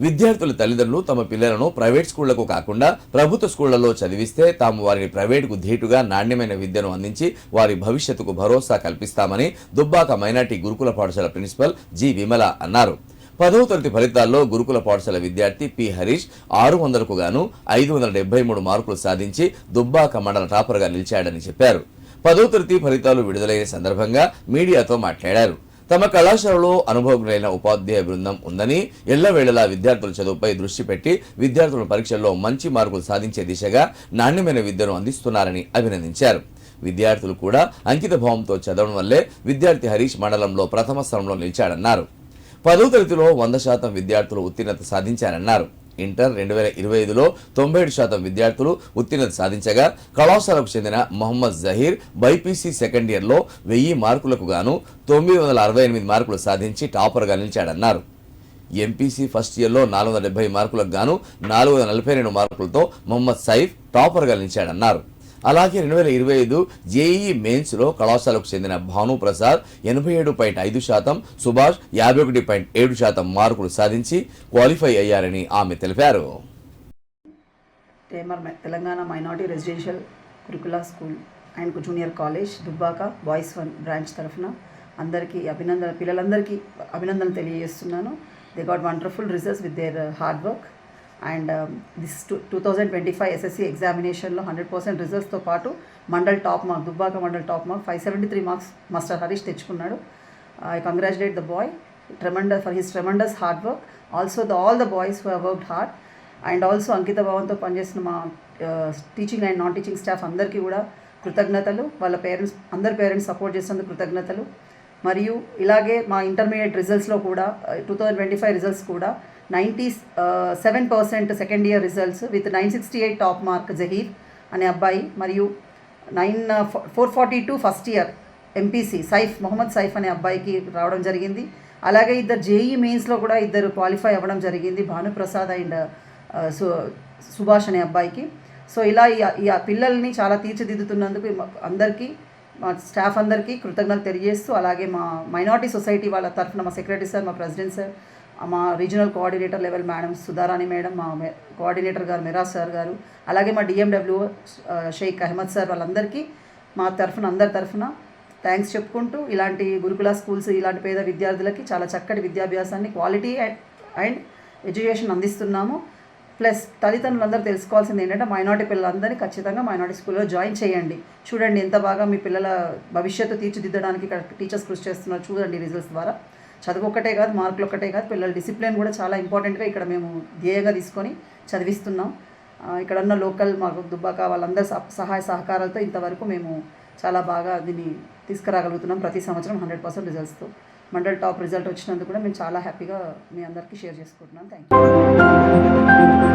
విద్యార్థుల తల్లిదండ్రులు తమ పిల్లలను ప్రైవేట్ స్కూళ్ళకు కాకుండా ప్రభుత్వ స్కూళ్ళలో చదివిస్తే తాము వారిని ప్రైవేటుకు ధీటుగా నాణ్యమైన విద్యను అందించి వారి భవిష్యత్తుకు భరోసా కల్పిస్తామని దుబ్బాక మైనార్టీ గురుకుల పాఠశాల ప్రిన్సిపల్ జి విమల అన్నారు. పదవ తరగతి ఫలితాల్లో గురుకుల పాఠశాల విద్యార్థి పి హరీష్ ఆరు వందలకు గాను ఐదు వందల డెబ్బై మూడు మార్కులు సాధించి దుబ్బాక మండల టాపర్గా నిలిచాడని చెప్పారు. పదవ తరగతి ఫలితాలు విడుదలైన సందర్భంగా మీడియాతో మాట్లాడారు. తమ కళాశాలలో అనుభవజ్ఞులైన ఉపాధ్యాయ బృందం ఉందని ఎల్లవేళలా విద్యార్థుల చదువుపై దృష్టి పెట్టి విద్యార్థుల పరీక్షల్లో మంచి మార్కులు సాధించే దిశగా నాణ్యమైన విద్యను అందిస్తున్నారని అభినందించారు. విద్యార్థులు కూడా అంకిత భావంతో చదవడం వల్లే విద్యార్థి హరీష్ మండలంలో ప్రథమ స్థానంలో నిలిచాడన్నారు. పదో తరగతిలో వంద శాతం విద్యార్థులు ఉత్తీర్ణత సాధించారన్నారు. ఇంటర్ రెండు వేల ఇరవై ఐదులో తొంభై ఏడు శాతం విద్యార్థులు ఉత్తీర్ణత సాధించగా కళాశాలకు చెందిన మొహమ్మద్ జహీర్ బైపీసీ సెకండ్ ఇయర్లో వెయ్యి మార్కులకు గాను తొమ్మిది వందల అరవై ఎనిమిది మార్కులు సాధించి టాపర్గా నిలిచాడన్నారు. ఎంపీసీ ఫస్ట్ ఇయర్లో నాలుగు వందల డెబ్బై మార్కులకు గాను నాలుగు వందల నలభై రెండు మార్కులతో మొహమ్మద్ సైఫ్ టాపర్గా నిలిచాడన్నారు. అలాగే రెండు వేల ఇరవై ఐదు జేఈఈ మెయిన్స్లో కళాశాలకు చెందిన భాను ప్రసాద్ ఎనభై ఏడు పాయింట్ ఐదు శాతం సుభాష్ యాభై ఒకటి పాయింట్ ఏడు శాతం మార్కులు సాధించి క్వాలిఫై అయ్యారని ఆమె తెలిపారు. టేమర్ Telangana minority residential Gurukula school and junior college Dubbaka boys one branch తరఫున అందరికీ అభినందన పిల్లలందరికీ అభినందనలు తెలియజేస్తున్నాను. They got wonderful results with their hard work and this two two thousand twenty five SSC ఎగ్జామినేషన్లో హండ్రెడ్ పర్సెంట్ రిజల్ట్స్తో పాటు mandal top mark Dubbaka mandal top mark five seventy three marks master Harish తెచ్చుకున్నాడు. I congratulate the boy tremendous for his tremendous hard work also the all the boys who worked hard and also అంకిత భావంతో పనిచేసిన మా teaching and non teaching staff అందరికీ కూడా కృతజ్ఞతలు. వాళ్ళ parents అందరి parents support చేసినందుకు కృతజ్ఞతలు. మరియు ఇలాగే మా ఇంటర్మీడియట్ రిజల్ట్స్లో కూడా two thousand twenty five results కూడా ninety seven percent second year results with nine sixty eight top mark Zaheer అనే అబ్బాయి మరియు nine four forty two first year MPC Saif Mohammed Saif అనే అబ్బాయికి రావడం జరిగింది. అలాగే ఇద్దరు జేఈ మెయిన్స్లో కూడా ఇద్దరు క్వాలిఫై అవ్వడం జరిగింది. భానుప్రసాద్ అండ్ సు సుభాష్ అనే అబ్బాయికి. సో ఇలా ఈ పిల్లల్ని చాలా తీర్చిదిద్దుతున్నందుకు మా- అందరికీ మా స్టాఫ్ అందరికీ కృతజ్ఞతలు తెలియజేస్తూ అలాగే మా మైనార్టీ సొసైటీ వాళ్ళ తరఫున మా సెక్రటరీ సార్ మా ప్రెసిడెంట్ సార్ మా regional coordinator level madam Sudharani madam మా కోఆర్డినేటర్ గారు మిరాజ్ సార్ గారు అలాగే మా డిఎండబ్ల్యూ షేక్ అహ్మద్ సార్ వాళ్ళందరికీ మా తరఫున అందరి తరఫున థ్యాంక్స్ చెప్పుకుంటూ ఇలాంటి గురుకుల స్కూల్స్ ఇలాంటి పేద విద్యార్థులకి చాలా చక్కటి విద్యాభ్యాసాన్ని క్వాలిటీ అండ్ అండ్ ఎడ్యుకేషన్ అందిస్తున్నాము. ప్లస్ తల్లిదండ్రులందరూ తెలుసుకోవాల్సింది ఏంటంటే మైనార్టీ పిల్లలందరినీ ఖచ్చితంగా మైనార్టీ స్కూల్లో జాయిన్ చేయండి. చూడండి ఎంత బాగా మీ పిల్లల భవిష్యత్తు తీర్చిదిద్దడానికి ఇక్కడ టీచర్స్ కృషి చేస్తున్నారు చూడండి రిజల్ట్స్ ద్వారా. చదువు ఒక్కటే కాదు మార్కులు ఒక్కటే కాదు పిల్లల డిసిప్లిన్ కూడా చాలా ఇంపార్టెంట్గా ఇక్కడ మేము ధ్యేయంగా తీసుకొని చదివిస్తున్నాం. ఇక్కడ ఉన్న లోకల్ మాకు దుబ్బాక వాళ్ళందరి సహాయ సహకారాలతో ఇంతవరకు మేము చాలా బాగా దీన్ని తీసుకురాగలుగుతున్నాం. ప్రతి సంవత్సరం హండ్రెడ్ పర్సెంట్ రిజల్ట్స్తో మండల్ టాప్ రిజల్ట్ వచ్చినందుకు కూడా మేము చాలా హ్యాపీగా మీ అందరికీ షేర్ చేసుకుంటున్నాం. Thank you